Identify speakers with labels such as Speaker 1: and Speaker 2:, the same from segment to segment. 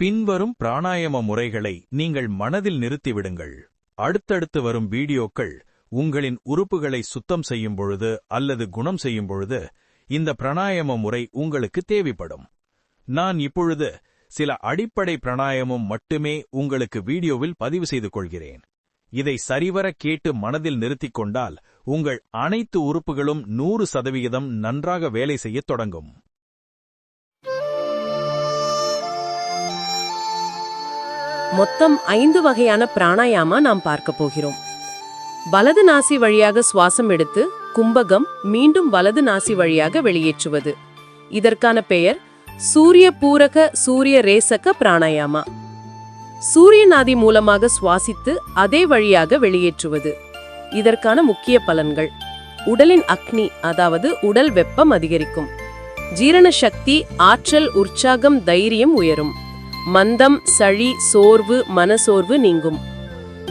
Speaker 1: பின்வரும் பிராணாயாம முறைகளை நீங்கள் மனதில் நிறுத்திவிடுங்கள். அடுத்தடுத்து வரும் வீடியோக்கள் உங்களின் உறுப்புகளை சுத்தம் செய்யும் பொழுது அல்லது குணம் செய்யும் பொழுது இந்த பிராணாயாம முறை உங்களுக்கு தேவைப்படும். நான் இப்பொழுது சில அடிப்படை பிராணாயாமம் மட்டுமே உங்களுக்கு வீடியோவில் பதிவு செய்து கொள்கிறேன். இதை சரிவர கேட்டு மனதில் நிறுத்திக் கொண்டால் உங்கள் அனைத்து உறுப்புகளும் நூறு சதவிகிதம் நன்றாக வேலை செய்யத் தொடங்கும்.
Speaker 2: மொத்தம் ஐந்து வகையான பிராணாயாமா நாம் பார்க்க போகிறோம். வலது நாசி வழியாக சுவாசம் எடுத்து கும்பகம் மீண்டும் வலது நாசி வழியாக வெளியேற்றுவது. இதற்கான பெயர் சூரிய பூரக சூரிய ரேசக பிராணாயாமா. சூரிய நாதி மூலமாக சுவாசித்து அதே வழியாக வெளியேற்றுவது. இதற்கான முக்கிய பலன்கள். உடலின் அக்னி அதாவது உடல் வெப்பம் அதிகரிக்கும். ஜீரண சக்தி ஆற்றல் உற்சாகம் தைரியம் உயரும். மந்தம் சளி சோர்வு மனசோர்வு நீங்கும்.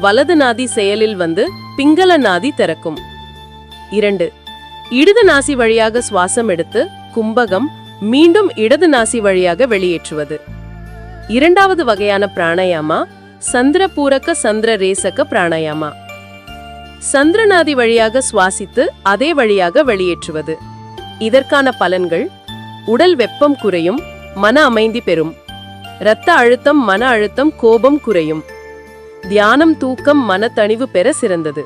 Speaker 2: வலது நாதி செயலில் வந்து பிங்கள நாதி திறக்கும். இரண்டு. இடது நாசி வழியாக சுவாசம் எடுத்து கும்பகம் மீண்டும் இடது நாசி வழியாக வெளியேற்றுவது. இரண்டாவது வகையான பிராணாயாமா சந்திரபூரக சந்திர ரேசக பிராணாயாமா. சந்திரநாதி வழியாக சுவாசித்து அதே வழியாக வெளியேற்றுவது. இதற்கான பலன்கள் உடல் வெப்பம் குறையும் மன அமைதி பெறும். இரத்த அழுத்தம் மன அழுத்தம் கோபம் குறையும். தியானம் தூக்கம் மனத்தணிவு பெற சிறந்தது.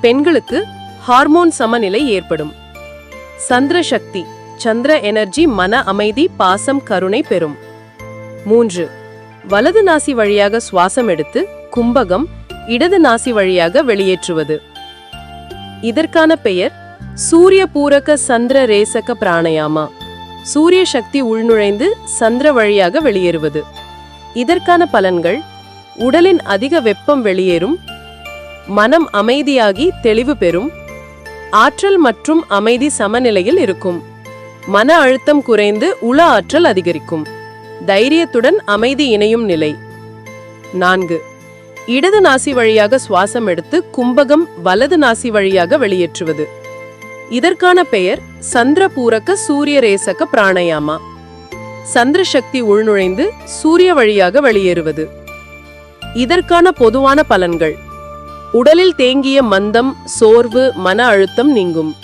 Speaker 2: பெண்களுக்கு ஹார்மோன் சமநிலை ஏற்படும். சந்திர சக்தி சந்திர எனர்ஜி மன அமைதி பாசம் கருணை பெறும். மூன்று வலது நாசி வழியாக சுவாசம் எடுத்து கும்பகம் இடது நாசி வழியாக வெளியேற்றுவது. இதற்கான பெயர் சூரிய பூரக சந்திர ரேசக பிராணயாமா. சூரிய சக்தி உள்நுழைந்து சந்திர வழியாக வெளியேறுவது. இதற்கான பலன்கள் உடலின் அதிக வெப்பம் வெளியேறும் மனம் அமைதியாகி தெளிவு பெறும் ஆற்றல் மற்றும் அமைதி சமநிலையில் இருக்கும் மன அழுத்தம் குறைந்து உள ஆற்றல் அதிகரிக்கும் தைரியத்துடன் அமைதி இணையும் நிலை. நான்கு இடது நாசி வழியாக சுவாசம் எடுத்து கும்பகம் வலது நாசி வழியாக வெளியேற்றுவது. இதற்கான பெயர் சந்திரபூரக சூரிய ரேசக பிராணயாமா. சந்திர சக்தி உள்நுழைந்து சூரிய வழியாக வெளியேறுவது. இதற்கான பொதுவான பலன்கள். உடலில் தேங்கிய மந்தம் சோர்வு மன அழுத்தம் நீங்கும்.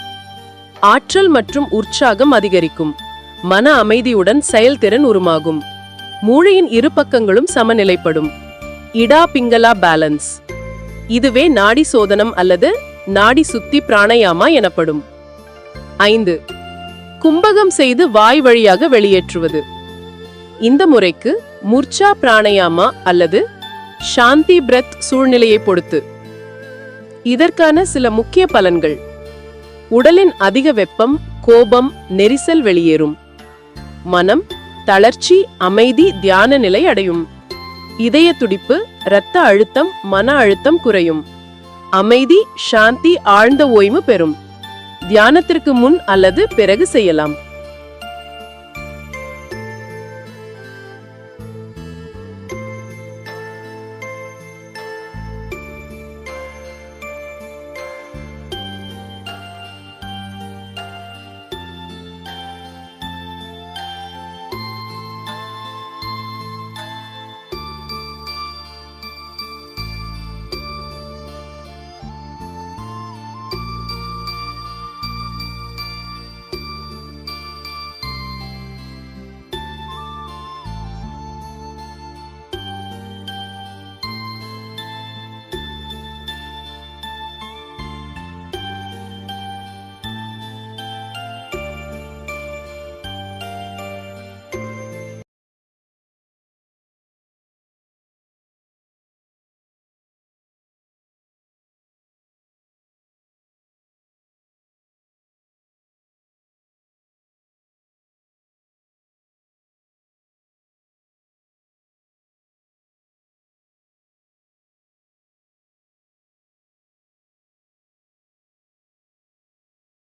Speaker 2: ஆற்றல் மற்றும் உற்சாகம் அதிகரிக்கும். மன அமைதியுடன் செயல்திறன் உருமாகும். மூளையின் இரு பக்கங்களும் சமநிலைப்படும். இடா பிங்களா பேலன்ஸ். இதுவே நாடி சோதனம் அல்லது நாடி சுத்தி பிராணயாமா எனப்படும். ஐந்து. கும்பகம் செய்து வாய் வழியாக வெளியேற்றுவது. இந்த முறைக்கு முர்ச்சா பிராணயாமா அல்லது சாந்தி பிரத் சூழ்நிலையை பொறுத்து. இதற்கான சில முக்கிய பலன்கள். உடலின் அதிக வெப்பம் கோபம் நெரிசல் வெளியேறும். மனம் தளர்ச்சி அமைதி தியான நிலை அடையும். இதய துடிப்பு இரத்த அழுத்தம் மன அழுத்தம் குறையும். அமைதி சாந்தி ஆழ்ந்த ஓய்வு பெறும். தியானத்திற்கு முன் அல்லது பிறகு செய்யலாம்.